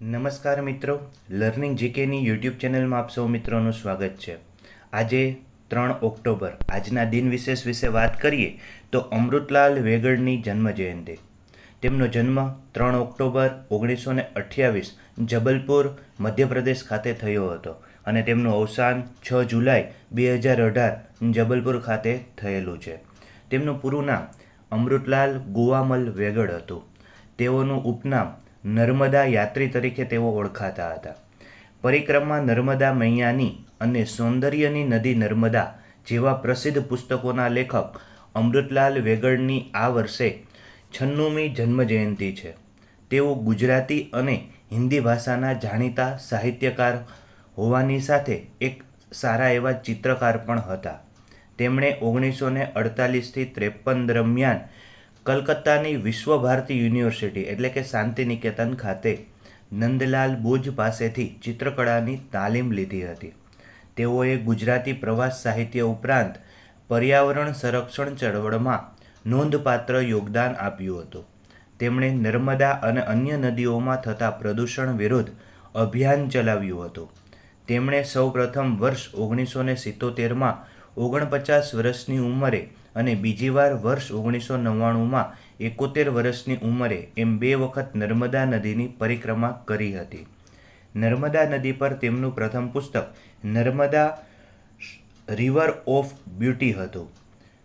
નમસ્કાર મિત્રો. Learning જીકેની YouTube ચેનલમાં આપ સૌ મિત્રોનું સ્વાગત છે. આજે ત્રણ ઓક્ટોબર, આજના દિન વિશેષ વિશે વાત કરીએ તો અમૃતલાલ વેગડની જન્મ જયંતિ તેમનો જન્મ ત્રણ ઓક્ટોબર ઓગણીસો ને અઠ્યાવીસ જબલપુર, મધ્યપ્રદેશ ખાતે થયો હતો અને તેમનું અવસાન છ જુલાઈ બે હજાર અઢાર જબલપુર ખાતે થયેલું છે. તેમનું પૂરું નામ અમૃતલાલ ગુવામલ વેગડ હતું. તેઓનું ઉપનામ નર્મદા યાત્રી તરીકે તેઓ ઓળખાતા હતા. પરિક્રમા નર્મદા મૈયાની અને સૌંદર્યની નદી નર્મદા જેવા પ્રસિદ્ધ પુસ્તકોના લેખક અમૃતલાલ વેગડની આ વર્ષે છન્નુમી જન્મજયંતિ છે. તેઓ ગુજરાતી અને હિન્દી ભાષાના જાણીતા સાહિત્યકાર હોવાની સાથે એક સારા એવા ચિત્રકાર પણ હતા. તેમણે ઓગણીસો ને અડતાલીસથી ત્રેપન દરમિયાન કલકત્તાની વિશ્વ ભારતી યુનિવર્સિટી એટલે કે શાંતિનિકેતન ખાતે નંદલાલ બોઝ પાસેથી ચિત્રકળાની તાલીમ લીધી હતી. તેઓએ ગુજરાતી પ્રવાસ સાહિત્ય ઉપરાંત પર્યાવરણ સંરક્ષણ ચળવળમાં નોંધપાત્ર યોગદાન આપ્યું હતું. તેમણે નર્મદા અને અન્ય નદીઓમાં થતા પ્રદૂષણ વિરુદ્ધ અભિયાન ચલાવ્યું હતું. તેમણે સૌપ્રથમ વર્ષ ઓગણીસો ને સિત્તોતેરમાં ઓગણપચાસ વર્ષની ઉંમરે અને બીજી વાર વર્ષ ઓગણીસો નવ્વાણુંમાં એકોતેર વર્ષની ઉંમરે એમ બે વખત નર્મદા નદીની પરિક્રમા કરી હતી. નર્મદા નદી પર તેમનું પ્રથમ પુસ્તક નર્મદા રિવર ઓફ બ્યુટી હતું.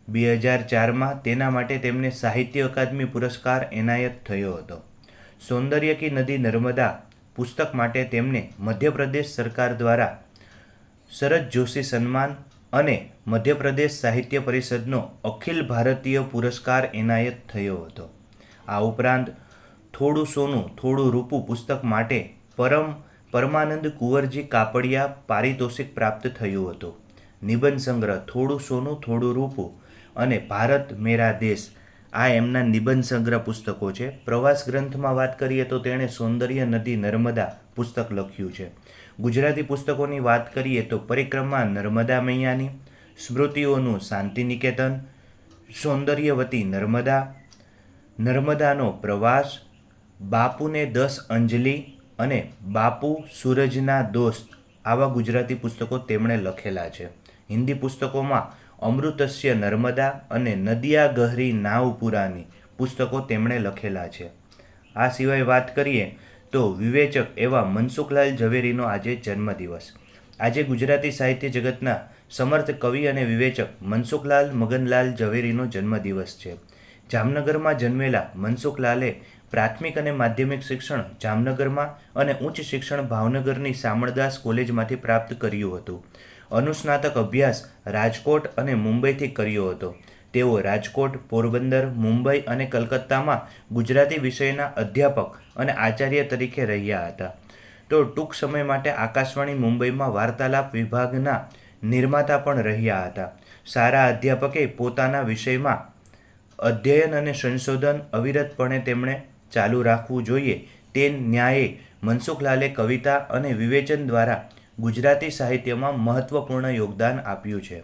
બે હજાર ચારમાં તેના માટે તેમને સાહિત્ય અકાદમી પુરસ્કાર એનાયત થયો હતો. સૌંદર્ય કી નદી નર્મદા પુસ્તક માટે તેમને મધ્યપ્રદેશ સરકાર દ્વારા શરદ જોશી સન્માન અને મધ્યપ્રદેશ સાહિત્ય પરિષદનો અખિલ ભારતીય પુરસ્કાર એનાયત થયો હતો. આ ઉપરાંત થોડું સોનું, થોડું રૂપું પુસ્તક માટે પરમ પરમાનંદ કુંવરજી કાપડિયા પારિતોષિક પ્રાપ્ત થયું હતું. નિબંધ સંગ્રહ, થોડું સોનું, થોડું રૂપું અને ભારત મેરા દેશ આ એમના નિબંધ સંગ્રહ પુસ્તકો છે. પ્રવાસ ગ્રંથમાં વાત કરીએ તો તેણે સૌંદર્ય નદી નર્મદા પુસ્તક લખ્યું છે. ગુજરાતી પુસ્તકોની વાત કરીએ તો પરિક્રમા નર્મદા મૈયાની, સ્મૃતિઓનું શાંતિ નિકેતન સૌંદર્યવતી નર્મદા, નર્મદાનો પ્રવાસ, બાપુને દસ અંજલિ અને બાપુ સૂરજના દોસ્ત આવા ગુજરાતી પુસ્તકો તેમણે લખેલા છે. હિન્દી પુસ્તકોમાં અમૃતસ્ય નર્મદા અને નદિયા ગહરી નાવપુરાની પુસ્તકો તેમણે લખેલા છે. આ સિવાય વાત કરીએ તો વિવેચક એવા મનસુખલાલ ઝવેરીનો આજે જન્મદિવસ. આજે ગુજરાતી સાહિત્ય જગતના સમર્થ કવિ અને વિવેચક મનસુખલાલ મગનલાલ ઝવેરીનો જન્મદિવસ છે. જામનગરમાં જન્મેલા મનસુખલાલે પ્રાથમિક અને માધ્યમિક શિક્ષણ જામનગરમાં અને ઉચ્ચ શિક્ષણ ભાવનગરની સામળદાસ કોલેજમાંથી પ્રાપ્ત કર્યું હતું. અનુસ્નાતક અભ્યાસ રાજકોટ અને મુંબઈથી કર્યો હતો. તેઓ રાજકોટ, પોરબંદર, મુંબઈ અને કલકત્તામાં ગુજરાતી વિષયના અધ્યાપક અને આચાર્ય તરીકે રહ્યા હતા. તો ટૂંક સમય માટે આકાશવાણી મુંબઈમાં વાર્તાલાપ વિભાગના નિર્માતા પણ રહ્યા હતા. સારા અધ્યાપકે પોતાના વિષયમાં અધ્યયન અને સંશોધન અવિરતપણે તેમણે ચાલુ રાખવું જોઈએ તે ન્યાયે મનસુખલાલે કવિતા અને વિવેચન દ્વારા ગુજરાતી સાહિત્યમાં મહત્ત્વપૂર્ણ યોગદાન આપ્યું છે.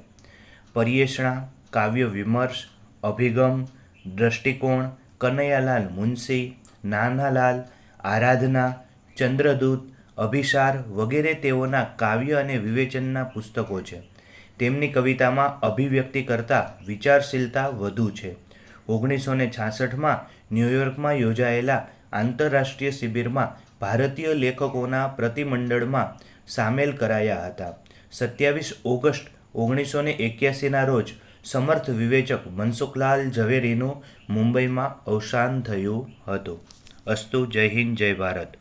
પર્યેષણા, કાવ્ય વિમર્શ, અભિગમ, દ્રષ્ટિકોણ, કનૈયાલાલ મુનશી, નાનાલાલ, આરાધના, ચંદ્રદૂત, અભિસાર વગેરે તેઓના કાવ્ય અને વિવેચનના પુસ્તકો છે. તેમની કવિતામાં અભિવ્યક્તિ કરતાં વિચારશીલતા વધુ છે. ઓગણીસો ને છાસઠમાં ન્યૂયોર્કમાં યોજાયેલા આંતરરાષ્ટ્રીય શિબિરમાં ભારતીય લેખકોના પ્રતિમંડળમાં સામેલ કરાયા હતા. સત્યાવીસ ઓગસ્ટ ઓગણીસો ને એક્યાસીના રોજ સમર્થ વિવેચક મનસુખલાલ ઝવેરીનું મુંબઈમાં અવસાન થયું હતું. અસ્તુ, જય હિન્દ, જય ભારત.